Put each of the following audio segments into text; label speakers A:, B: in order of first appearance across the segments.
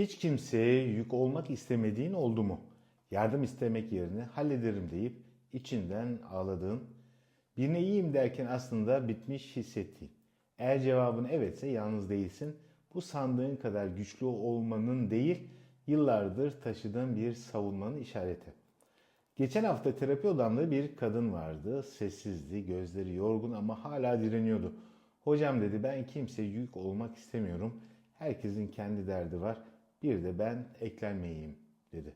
A: Hiç kimseye yük olmak istemediğin oldu mu? Yardım istemek yerine hallederim deyip içinden ağladığın, birine iyiyim derken aslında bitmiş hissettiğin. Eğer cevabın evetse yalnız değilsin. Bu sandığın kadar güçlü olmanın değil, yıllardır taşıdığın bir savunmanın işareti. Geçen hafta terapi odamda bir kadın vardı. Sessizdi, gözleri yorgun ama hala direniyordu. Hocam dedi ben kimseye yük olmak istemiyorum. Herkesin kendi derdi var. Bir de ben eklenmeyeyim dedi.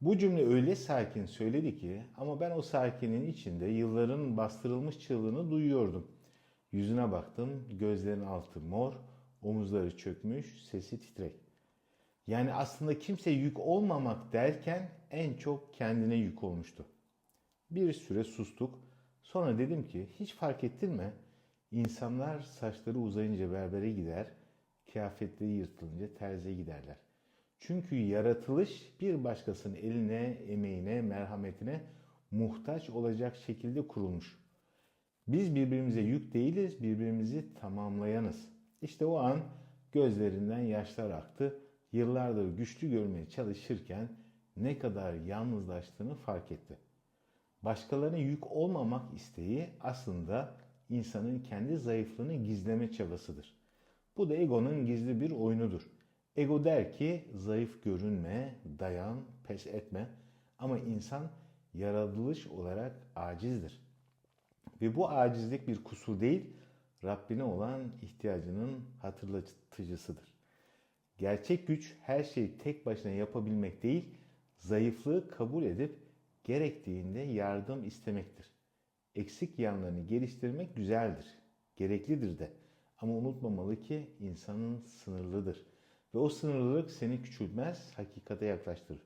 A: Bu cümle öyle sakin söyledi ki ama ben o sakinin içinde yılların bastırılmış çığlığını duyuyordum. Yüzüne baktım, gözlerin altı mor, omuzları çökmüş, sesi titrek. Yani aslında kimse yük olmamak derken en çok kendine yük olmuştu. Bir süre sustuk. Sonra dedim ki hiç fark ettin mi? İnsanlar saçları uzayınca berbere gider, kıyafetleri yırtılınca terziye giderler. Çünkü yaratılış bir başkasının eline, emeğine, merhametine muhtaç olacak şekilde kurulmuş. Biz birbirimize yük değiliz, birbirimizi tamamlayanız. İşte o an gözlerinden yaşlar aktı. Yıllardır güçlü görmeye çalışırken ne kadar yalnızlaştığını fark etti. Başkalarına yük olmamak isteği aslında insanın kendi zayıflığını gizleme çabasıdır. Bu da egonun gizli bir oyunudur. Ego der ki zayıf görünme, dayan, pes etme ama insan yaratılış olarak acizdir. Ve bu acizlik bir kusur değil, Rabbine olan ihtiyacının hatırlatıcısıdır. Gerçek güç her şeyi tek başına yapabilmek değil, zayıflığı kabul edip gerektiğinde yardım istemektir. Eksik yanlarını geliştirmek güzeldir, gereklidir de. Ama unutmamalı ki insanın sınırlıdır. Ve o sınırlılık seni küçültmez, hakikate yaklaştırır.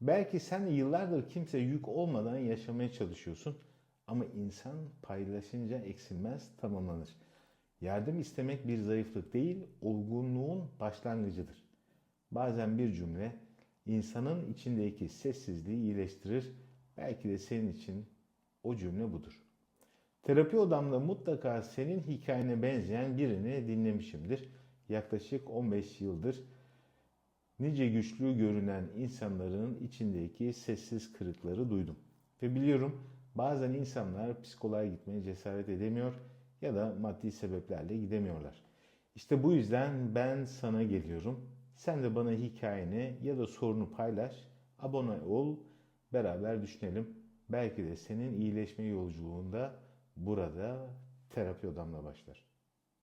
A: Belki sen yıllardır kimse yük olmadan yaşamaya çalışıyorsun. Ama insan paylaşınca eksilmez, tamamlanır. Yardım istemek bir zayıflık değil, olgunluğun başlangıcıdır. Bazen bir cümle insanın içindeki sessizliği iyileştirir. Belki de senin için o cümle budur. Terapi odamda mutlaka senin hikayene benzeyen birini dinlemişimdir. Yaklaşık 15 yıldır nice güçlü görünen insanların içindeki sessiz kırıkları duydum. Ve biliyorum bazen insanlar psikoloğa gitmeye cesaret edemiyor ya da maddi sebeplerle gidemiyorlar. İşte bu yüzden ben sana geliyorum. Sen de bana hikayeni ya da sorunu paylaş, abone ol, beraber düşünelim. Belki de senin iyileşme yolculuğunda burada terapi odamla başlar.